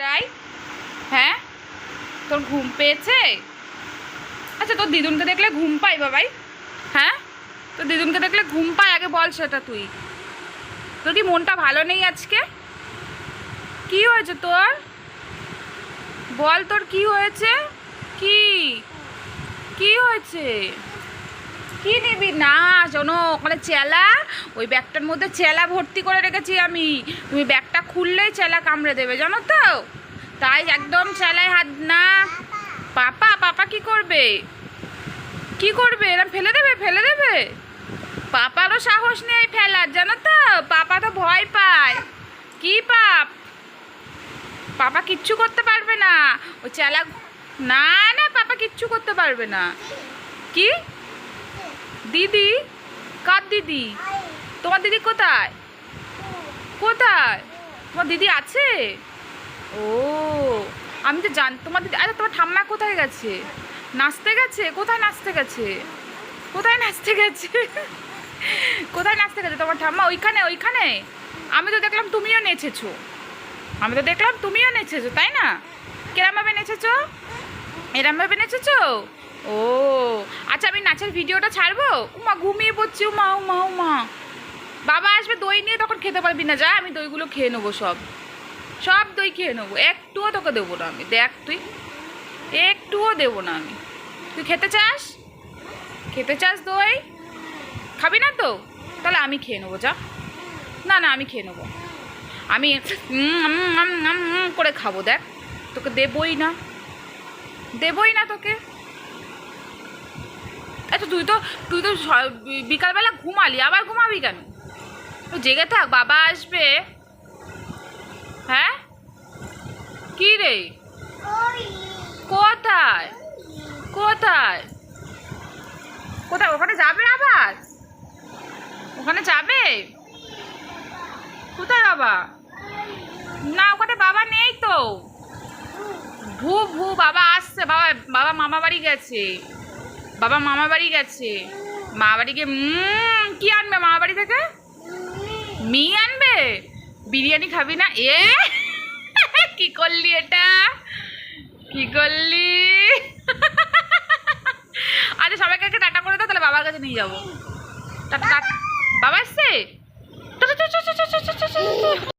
তাই? হ্যাঁ? তোর ঘুম পেয়েছে? আচ্ছা তোর দিদুনকে দেখলে ঘুম পাই বাবাই হ্যাঁ? তোর দিদুনকে দেখলে ঘুম পাই আগে বল সেটা তুই। তোর কি মনটা ভালো নেই আজকে? কি হয়েছে তোর? বল তোর কি হয়েছে? কি? কি হয়েছে? কি নিবি? না, শোনো, ওখানে চেলা, ওই ব্যাগটার মধ্যে চেলা ভর্তি করে রেখেছি আমি। তুমি ব্যাগটা খুললেই চেলা কামড়ে দেবে, জানো তো? তাই একদম চেলায় হাত, না। পাপা পাপা কি করবে? কি করবে? এরম ফেলে দেবে ফেলে দেবে? পাপারও সাহস নেই ফেলার, জানো তো? পাপা তো ভয় পায়। কি পাপ? পাপা কিচ্ছু করতে পারবে না। ও চেলা, না না, পাপা কিচ্ছু করতে পারবে না। কি? দিদি? কার দিদি? তোমার দিদি কোথায়? কোথায়? তোমার দিদি আছে? ও, আমি তো জান, তোমার দিদি আচ্ছা তোমার ঠাম্মা কোথায় গেছে? নাচতে গেছে? কোথায় নাচতে গেছে? কোথায় নাচতে গেছে? কোথায় নাচতে গেছে? তোমার ঠাম্মা ওইখানে ওইখানে? আমি তো দেখলাম তুমিও নেচেছো। আমি তো দেখলাম তুমিও নেচেছো, তাই না? কিরমভাবে নেচেছো? এরমভাবে নেচেছো? ও আচ্ছা আমি নাচের ভিডিওটা ছাড়বো? উমা, ঘুমিয়ে পড়ছি, উমা উমা উমা। বাবা আসবে, দই নিয়ে তখন খেতে পারবি না, যা, আমি দইগুলো খেয়ে নেব সব। সব দই খেয়ে নেব, একটুও তোকে দেবো না আমি, দেখ তুই। একটুও দেবো না আমি। তুই খেতে চাস? খেতে চাস দই? খাবি না তো? তাহলে আমি খেয়ে নেব, যা। না না, আমি খেয়ে নেব। আমি করে খাব, দেখ। তোকে দেবই না। দেবই না তোকে। আচ্ছা তুই তো তুই তো বিকালবেলা ঘুমালি, আবার ঘুমাবি কেন? জেগে থাক, বাবা আসবে। হ্যাঁ? কি রে? কোথায়? কোথায়? কোথায়? ওখানে যাবে আবার? ওখানে যাবে? কোথায় বাবা? না, ওখানে বাবা নেই তো। ভু ভু, বাবা আসছে, বাবা বাবা মামা বাড়ি গেছে। বাবা মামা বাড়ি গেছে। মা বাড়ি গিয়ে উম, কি আনবে মামা বাড়ি থেকে? মি আনবে? বিরিয়ানি খাবি না? এ কি করলি এটা? কি করলি? আচ্ছা সবাইকে একটা টাটা করে দাও তাহলে বাবার কাছে নিয়ে যাব। টাটা বাবা এসছে?